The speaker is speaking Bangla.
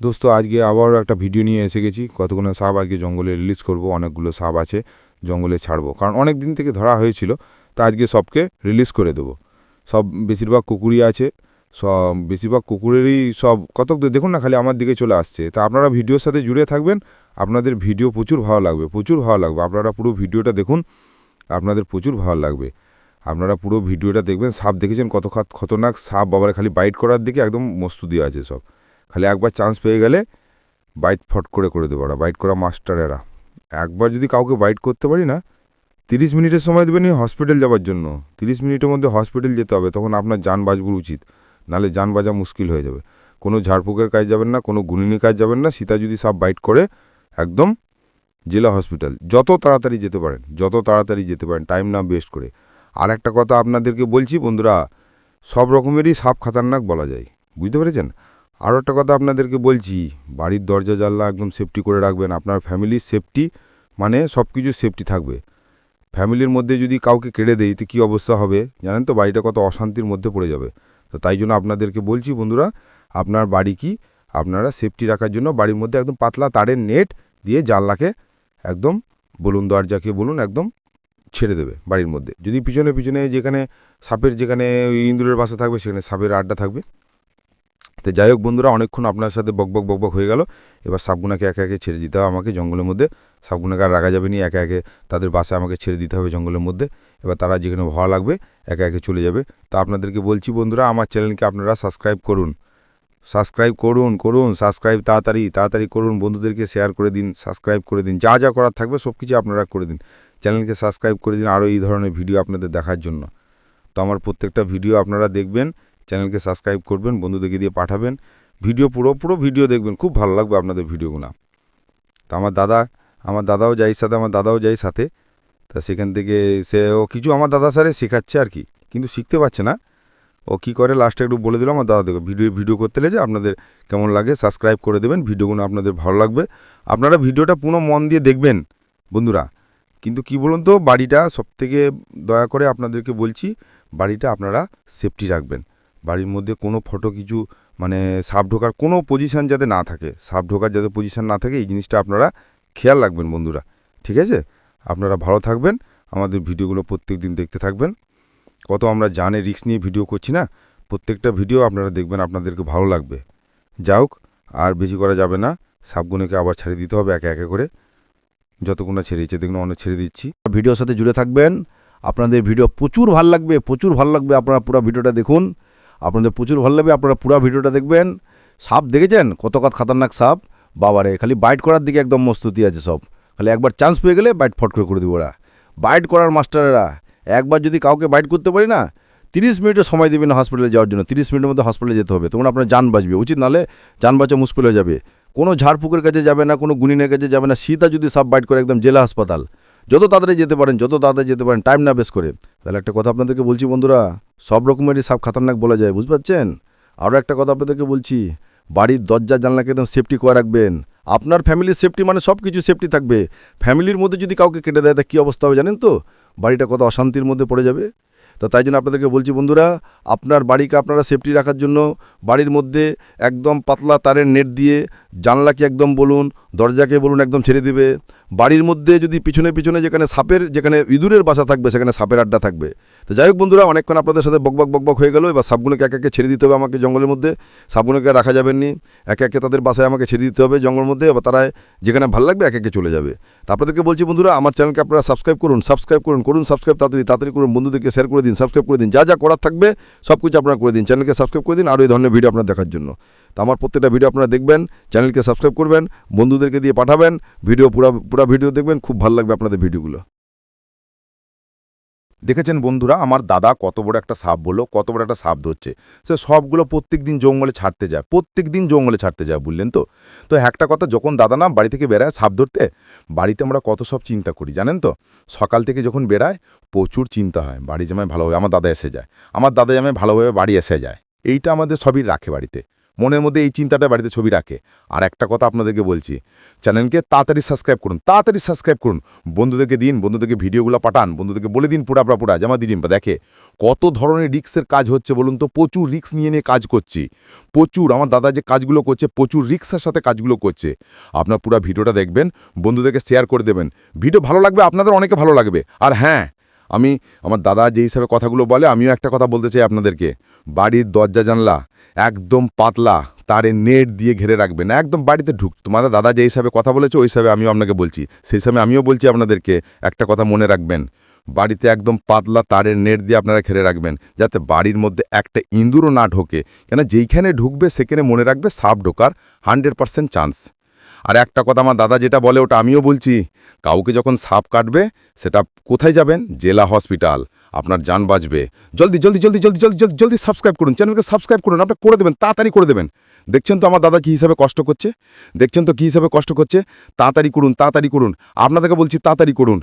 দোস্ত, আজকে আবারও একটা ভিডিও নিয়ে এসে গেছি। কতগুলো সাপ আজকে জঙ্গলে রিলিজ করব, অনেকগুলো সাপ আছে, জঙ্গলে ছাড়বো। কারণ অনেক দিন থেকে ধরা হয়েছিল, তা আজকে সবকে রিলিজ করে দেবো। সব বেশিরভাগ কুকুরই আছে, সব বেশিরভাগ কুকুরেরই সব কতক দেখুন না খালি আমার দিকে চলে আসছে। তা আপনারা ভিডিওর সাথে জুড়ে থাকবেন, আপনাদের ভিডিও প্রচুর ভালো লাগবে, প্রচুর ভালো লাগবে। আপনারা পুরো ভিডিওটা দেখুন, আপনাদের প্রচুর ভালো লাগবে। আপনারা পুরো ভিডিওটা দেখবেন, সাপ দেখেছেন কত খাত, খতরনাক সাপ, বাবারে, খালি বাইট করার দিকে একদম মস্তু দিয়ে আছে সব। খালি একবার চান্স পেয়ে গেলে বাইট ফট করে করে দেবো ওরা বাইট করা মাস্টারেরা একবার যদি কাউকে বাইট করতে পারি না, তিরিশ মিনিটের সময় দেবেন হসপিটাল যাওয়ার জন্য। তিরিশ মিনিটের মধ্যে হসপিটাল যেতে হবে, তখন আপনার যান বাঁচবার উচিত। নাহলে যান বাজা মুশকিল হয়ে যাবে। কোনো ঝাড়ফুঁকের কাজ যাবেন না, কোনো গুনিনি কাজ যাবেন না, সীতা যদি সাপ বাইট করে, একদম জেলা হসপিটাল যত তাড়াতাড়ি যেতে পারেন, যত তাড়াতাড়ি যেতে পারেন টাইম না ওয়েস্ট করে। আর একটা কথা আপনাদেরকে বলছি বন্ধুরা, সব রকমেরই সাপ খাতারনাক বলা যায়। বুঝতে পেরেছেন? আরও একটা কথা আপনাদেরকে বলছি, বাড়ির দরজা, জানলা একদম সেফটি করে রাখবেন। আপনার ফ্যামিলির সেফটি মানে সব কিছু সেফটি থাকবে। ফ্যামিলির মধ্যে যদি কাউকে কেড়ে দেয় তো কী অবস্থা হবে? জানেন তো, বাড়িটা কত অশান্তির মধ্যে পড়ে যাবে। তো তাই জন্য আপনাদেরকে বলছি বন্ধুরা, আপনার বাড়ি কি? আপনারা সেফটি রাখার জন্য বাড়ির মধ্যে একদম পাতলা তারের নেট দিয়ে জানলাকে একদম বলুন, দরজাকে বলুন, একদম ছেড়ে দেবে বাড়ির মধ্যে। যদি পিছনে পিছনে যেখানে সাপের যেখানে ওই ইঁদুরের বাসা থাকবে, সেখানে সাপের আড্ডা থাকবে। তো যাই হোক বন্ধুরা, অনেকক্ষণ আপনার সাথে বকবক বকবক হয়ে গেল। এবার সাপগুনাকে একে একে ছেড়ে দিতে হবে আমাকে জঙ্গলের মধ্যে। সাপগুনাকে আর রাখা যাবে নি, একে একে তাদের বাসায় আমাকে ছেড়ে দিতে হবে জঙ্গলের মধ্যে। এবার তারা যেখানে ভালো লাগবে, একে একে চলে যাবে। তা আপনাদেরকে বলছি বন্ধুরা, আমার চ্যানেলকে আপনারা সাবস্ক্রাইব করুন। সাবস্ক্রাইব করুন করুন, সাবস্ক্রাইব তাড়াতাড়ি তাড়াতাড়ি করুন, বন্ধুদেরকে শেয়ার করে দিন, সাবস্ক্রাইব করে দিন। যা যা করার থাকবে সব কিছু আপনারা করে দিন। চ্যানেলকে সাবস্ক্রাইব করে দিন, আরও এই ধরনের ভিডিও আপনাদের দেখার জন্য। তো আমার প্রত্যেকটা ভিডিও আপনারা দেখবেন চ্যানেলকে সাবস্ক্রাইব করবেন, বন্ধুদেরকে দিয়ে পাঠাবেন। ভিডিও পুরো পুরো ভিডিও দেখবেন। খুব ভালো লাগবে আপনাদের ভিডিওগুলো। তো আমার দাদা, আমার দাদাও যাই সাথে, আমার দাদাও যাই সাথে। তা সেখান থেকে সে, ও কিছু আমার দাদা স্যারে শেখাচ্ছে আর কি, কিন্তু শিখতে পারছে না। ও কী করে লাস্টে একটু বলে দিল আমার দাদা দেখো ভিডিও ভিডিও করতে লেগে আপনাদের কেমন লাগে সাবস্ক্রাইব করে দেবেন, ভিডিওগুলো আপনাদের ভালো লাগবে। আপনারা ভিডিওটা পুরো মন দিয়ে দেখবেন, বন্ধুরা। কিন্তু কি বলুন তো, বাড়িটা সবথেকে দয়া করে আপনাদেরকে বলছি, বাড়িটা আপনারা সেফটি রাখবেন। বাড়ির মধ্যে কোনো ফটো কিছু মানে সাপ ঢোকার কোনো পজিশান যাতে না থাকে, সাপ ঢোকার যাতে পজিশান না থাকে, এই জিনিসটা আপনারা খেয়াল রাখবেন বন্ধুরা, ঠিক আছে? আপনারা ভালো থাকবেন, আমাদের ভিডিওগুলো প্রত্যেক দিন দেখতে থাকবেন। কত আমরা জানে রিস্ক নিয়ে ভিডিও করছি না? প্রত্যেকটা ভিডিও আপনারা দেখবেন, আপনাদেরকে ভালো লাগবে। যা হোক, আর বেশি করা যাবে না, সাপগুলোকে আবার ছেড়ে দিতে হবে একে একে করে। যতক্ষণ না ছেড়েছে দেখুন অনেক ছেড়ে দিচ্ছি। ভিডিওর সাথে জুড়ে থাকবেন। আপনাদের ভিডিও প্রচুর ভালো লাগবে, প্রচুর ভালো লাগবে, আপনারা পুরো ভিডিওটা দেখুন। আপনাদের প্রচুর ভালো লাগবে, আপনারা পুরো ভিডিওটা দেখবেন। সাপ দেখেছেন? কত কত খাতারনাক সাপ। বাবারে, খালি বাইট করার দিকে একদম মস্তুতি আছে সব। খালি একবার চান্স পেয়ে গেলে বাইট ফট করে করে দেবো ওরা। বাইট করার মাস্টারেরা, একবার যদি কাউকে বাইট করতে পারি না, তিরিশ মিনিটের সময় দেবেন হসপিটালে যাওয়ার জন্য। তিরিশ মিনিটের মধ্যে হসপিটালে যেতে হবে। তখন আপনার যান বাঁচবে। উচিত নাহলে যান বাঁচা মুশকিল হয়ে যাবে। কোনো ঝাড়ফুকের কাছে যাবে না, কোনো গুনিনের কাছে যাবে না। সীতা যদি সাপ বাইট করে একদম জেলা হাসপাতাল যত তাড়াতাড়ি যেতে পারেন, যত তাড়াতাড়ি যেতে পারেন টাইম না বেশ করে। তাহলে একটা কথা আপনাদেরকে বলছি বন্ধুরা, সব রকমেরই সাপ খাতারনাক বলা যায়, বুঝতে পারছেন? আরও একটা কথা আপনাদেরকে বলছি, বাড়ির দরজা জানলাকে একদম সেফটি করে রাখবেন। আপনার ফ্যামিলির সেফটি মানে সব কিছু সেফটি থাকবে। ফ্যামিলির মধ্যে যদি কাউকে কেটে দেয়, তা কী অবস্থা হবে জানেন তো? বাড়িটা কত অশান্তির মধ্যে পড়ে যাবে। তো তাই জন্য আপনাদেরকে বলছি বন্ধুরা, আপনার বাড়িকে আপনারা সেফটি রাখার জন্য বাড়ির মধ্যে একদম পাতলা তারের নেট দিয়ে জানলাকে একদম বলুন, দরজাকে বলুন একদম ছেড়ে দিবে। বাড়ির মধ্যে যদি পিছনে পিছনে যেখানে সাপের, যেখানে ইঁদুরের বাসা থাকবে, সেখানে সাপের আড্ডা থাকবে। তো যাই হোক বন্ধুরা, অনেকক্ষণ আপনাদের সাথে বকবক বকবক হয়ে গেল। এবার সাপগুলোকে একে একে ছেড়ে দিতে হবে আমাকে জঙ্গলের মধ্যে। সাপগুলোকে রাখা যাবেন নি একে একে তাদের বাসায় আমাকে ছেড়ে দিতে হবে জঙ্গলের মধ্যে। এবার তারা যেখানে ভালো লাগবে একে একে চলে যাবে। তা আপনাদেরকে বলছি বন্ধুরা, আমার চ্যানেলকে আপনারা সাবস্ক্রাইব করুন সাবস্ক্রাইব করুন করুন সাবস্ক্রাইব তাড়াতাড়ি তাড়াতাড়ি করুন, বন্ধুদেরকে শেয়ার করে দিন সাবস্ক্রাইব করে দিন। যা যা করার থাকবে সব কিছু আপনারা করে দিন। চ্যানেলকে সাবস্ক্রাইব করে দিন, আরও এই ধরনের ভিডিও আপনার দেখার জন্য। তো আমার প্রত্যেকটা ভিডিও আপনারা দেখবেন চ্যানেলকে সাবস্ক্রাইব করবেন, বন্ধুদেরকে দিয়ে পাঠাবেন ভিডিও পুরো পুরো ভিডিও দেখবেন, খুব ভালো লাগবে আপনাদের ভিডিওগুলো দেখেছেন বন্ধুরা, আমার দাদা কত বড় একটা সাপ বলল, কত বড় একটা সাপ ধরছে। সে সবগুলো প্রত্যেক দিন জঙ্গলে ছাড়তে যায় প্রত্যেক দিন জঙ্গলে ছাড়তে যায়, বুঝলেন তো? তো একটা কথা, যখন দাদা না বাড়ি থেকে বেড়ায় সাপ ধরতে, বাড়িতে আমরা কত সব চিন্তা করি, জানেন তো? সকাল থেকে যখন বেড়ায়, প্রচুর চিন্তা হয়, বাড়ি জামাই ভালোভাবে, আমার দাদা এসে যায়। আমার দাদা জামায় ভালোভাবে বাড়ি এসে যায়। এইটা আমাদের সবই রাখে বাড়িতে। মনের মধ্যে এই চিন্তাটা বাড়িতে ছবি রাখে। আর একটা কথা আপনাদেরকে বলছি, চ্যানেলকে তাড়াতাড়ি সাবস্ক্রাইব করুন, তাড়াতাড়ি সাবস্ক্রাইব করুন। বন্ধুদেরকে দিন, বন্ধুদেরকে ভিডিওগুলো পাঠান, বন্ধুদেরকে বলে দিন পুরা পুরা জামা দিদিন দেখে। কত ধরনের রিক্সের কাজ হচ্ছে বলুন তো, প্রচুর রিক্স নিয়ে নিয়ে কাজ করছি। প্রচুর, আমার দাদা যে কাজগুলো করছে, প্রচুর রিক্সের সাথে কাজগুলো করছে। আপনার পুরো ভিডিওটা দেখবেন, বন্ধুদেরকে শেয়ার করে দেবেন। ভিডিও ভালো লাগবে, আপনাদের অনেকে ভালো লাগবে। আর হ্যাঁ আমি, আমার দাদা যে হিসাবে কথাগুলো বলে, আমিও একটা কথা বলতে চাই আপনাদেরকে। বাড়ির দরজা জানলা একদম পাতলা, তারে নেট দিয়ে ঘিরে রাখবেন, একদম বাড়িতে ঢুক, তোমাদের দাদা যে হিসাবে কথা বলেছে, ওই হিসাবে আমিও আপনাকে বলছি। সেই হিসাবে আমিও বলছি আপনাদেরকে, একটা কথা মনে রাখবেন, বাড়িতে একদম পাতলা তারের নেট দিয়ে আপনারা ঘিরে রাখবেন, যাতে বাড়ির মধ্যে একটা ইঁদুরও না ঢোকে। কেন যেইখানে ঢুকবে, সেখানে মনে রাখবে সাপ ঢোকার হান্ড্রেড পার্সেন্ট চান্স আর একটা কথা আমার দাদা যেটা বলে, ওটা আমিও বলছি। কাউকে যখন সাপ কাটবে, সেটা কোথায় যাবেন? জেলা হসপিটাল। আপনার যান বাঁচবে। জলদি জলদি জলদি জলদি জলদি জলদি জলদি সাবস্ক্রাইব করুন। চ্যানেলকে সাবস্ক্রাইব করুন। আপনি করে দেবেন, তাড়াতাড়ি করে দেবেন। দেখছেন তো আমার দাদা কী হিসাবে কষ্ট করছে? দেখছেন তো কী হিসাবে কষ্ট করছে? তাড়াতাড়ি করুন তাড়াতাড়ি করুন। আপনাদেরকে বলছি, তাড়াতাড়ি করুন।